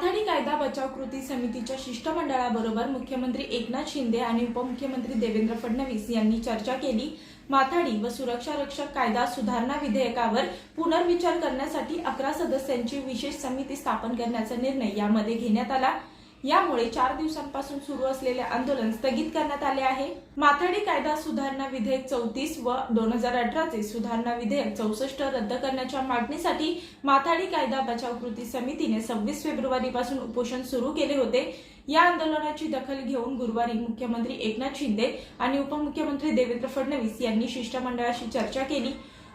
माथाडी कायदा बचाव कृती समितीच्या शिष्टमंडळाबरोबर मुख्यमंत्री एकनाथ शिंदे आणि उपमुख्यमंत्री देवेंद्र फडणवीस यांनी चर्चा केली. माथाडी व सुरक्षा रक्षक कायदा सुधारणा विधेयकावर पुनर्विचार करण्यासाठी अकरा सदस्यांची विशेष समिती स्थापन करण्याचा निर्णय यामध्ये घेण्यात आला. यामुळे चार दिवसांपासून सुरू असलेले आंदोलन स्थगित करण्यात आले आहे. माथाडी कायदा सुधारणा विधेयक चौतीस व दोन हजार अठराचे सुधारणा विधेयक चौसष्ट रद्द करण्याच्या मागणीसाठी माथाडी कायदा बचाव कृती समितीने सव्वीस फेब्रुवारी पासून उपोषण सुरू केले होते. या आंदोलनाची दखल घेऊन गुरुवारी मुख्यमंत्री एकनाथ शिंदे आणि उपमुख्यमंत्री देवेंद्र फडणवीस यांनी शिष्टमंडळाशी चर्चा केली.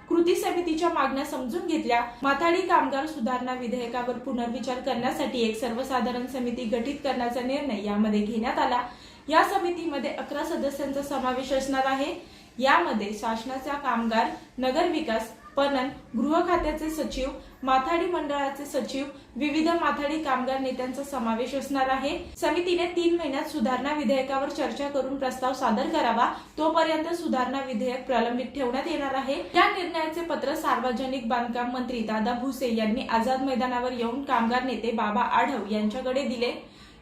कृती समितीच्या मागण्या समजून घेतल्या. माथाडी कामगार सुधारणा विधेयकावर पुनर्विचार करण्यासाठी एक सर्वसाधारण समिती गठीत करण्याचा निर्णय यामध्ये घेण्यात आला. या समितीमध्ये अकरा सदस्यांचा समावेश असणार आहे. यामध्ये शासनाचा कामगार नगर विकास पणन गृह खात्याचे सचिव माथाडी मंडळाचे सचिव विविध माथाडी कामगार नेत्यांचा समावेश असणार आहे. समितीने तीन महिन्यात सुधारणा विधेयकावर चर्चा करून प्रस्ताव सादर करावा. तोपर्यंत सुधारणा विधेयक प्रलंबित ठेवण्यात येणार आहे. या निर्णयाचे पत्र सार्वजनिक बांधकाम मंत्री दादा भुसे यांनी आझाद मैदानावर येऊन कामगार नेते बाबा आढव यांच्याकडे दिले.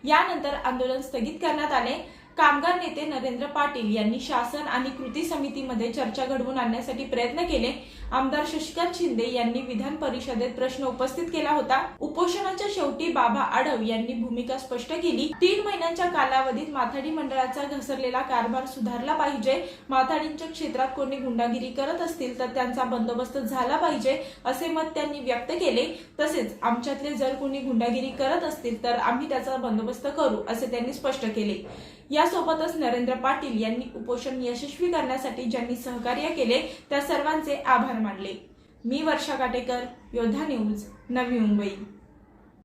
यानंतर आंदोलन स्थगित करण्यात आले. कामगार नेते नरेंद्र पाटील यांनी शासन आणि कृती समितीमध्ये चर्चा घडवून आणण्यासाठी प्रयत्न केले. आमदार शशिकांत शिंदे यांनी विधान परिषदेत प्रश्न उपस्थित केला होता. उपोषणाच्या शेवटी बाबा आढव यांनी भूमिका स्पष्ट केली. तीन महिन्यांच्या कालावधीत माथाडी मंडळाचा घसरलेला कारभार सुधारला पाहिजे. माथाडींच्या क्षेत्रात कोणी गुंडागिरी करत असतील तर त्यांचा बंदोबस्त झाला पाहिजे असे मत त्यांनी व्यक्त केले. तसेच आमच्यातले जर कोणी गुंडागिरी करत असतील तर आम्ही त्याचा बंदोबस्त करू असे त्यांनी स्पष्ट केले. यासोबतच नरेंद्र पाटील यांनी उपोषण यशस्वी करण्यासाठी ज्यांनी सहकार्य केले त्या सर्वांचे आभार मानले. मी वर्षा काटेकर योद्धा न्यूज नवी मुंबई.